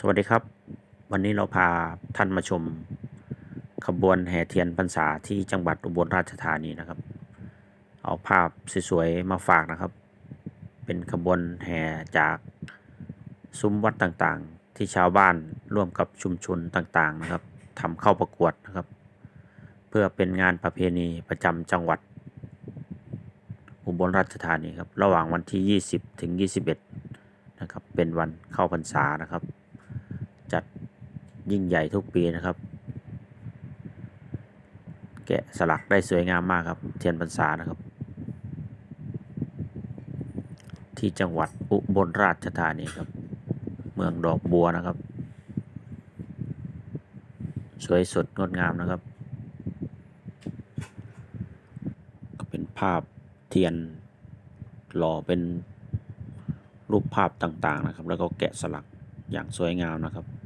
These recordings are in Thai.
สวัสดีครับ วันนี้เราพาท่านมาชม ขบวนแห่เทียนพรรษาที่จังหวัดอุบลราชธานีนะครับ เอาภาพสวยๆมาฝากนะครับ เป็นขบวนแห่จากซุ้มวัดต่างๆ ที่ชาวบ้านร่วมกับชุมชนต่างๆนะครับทำเข้าประกวดนะครับ เพื่อเป็นงานประเพณีประจำจังหวัด อุบลราชธานีครับระหว่างวันที่ 20 ถึง 21 นะครับเป็นวันเข้าพรรษานะครับ ยิ่งใหญ่ทุกปีนะครับ แกะสลักได้สวยงามมากครับ เทียนพรรษานะครับ ที่จังหวัดอุบลราชธานีครับ เมืองดอกบัวนะครับ สวยสดงดงามนะครับ ก็เป็นภาพเทียนหล่อเป็นรูปภาพต่างๆนะครับ แล้วก็แกะสลักอย่างสวยงามนะครับครับ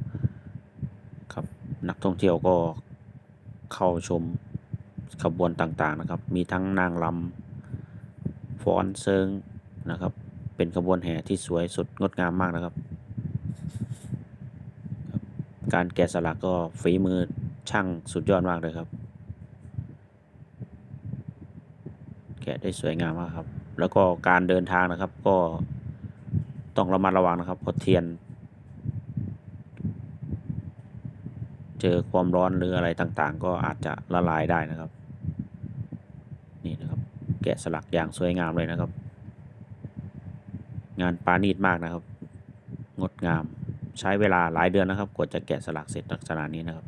นักท่องเที่ยวก็เข้าชมขบวนต่างๆนะครับ มีทั้งนางลำฟ้อนเซิงนะครับ เป็นขบวนแห่ที่สวยสดงดงามมากนะครับ การแกะสลักก็ฝีมือช่างสุดยอดมากเลยครับ แกะได้สวยงามมากครับ แล้วก็การเดินทางนะครับก็ต้องระมัดระวังนะครับเพราะเทียน เจอความร้อนหรืออะไรต่างๆ ก็อาจจะละลายได้นะครับ นี่นะครับ แกะสลักอย่างสวยงามเลยนะครับ งานปานีตมากนะครับ งดงามใช้เวลาหลายเดือนนะครับกว่าจะแกะสลักเสร็จลักษณะนี้นะครับ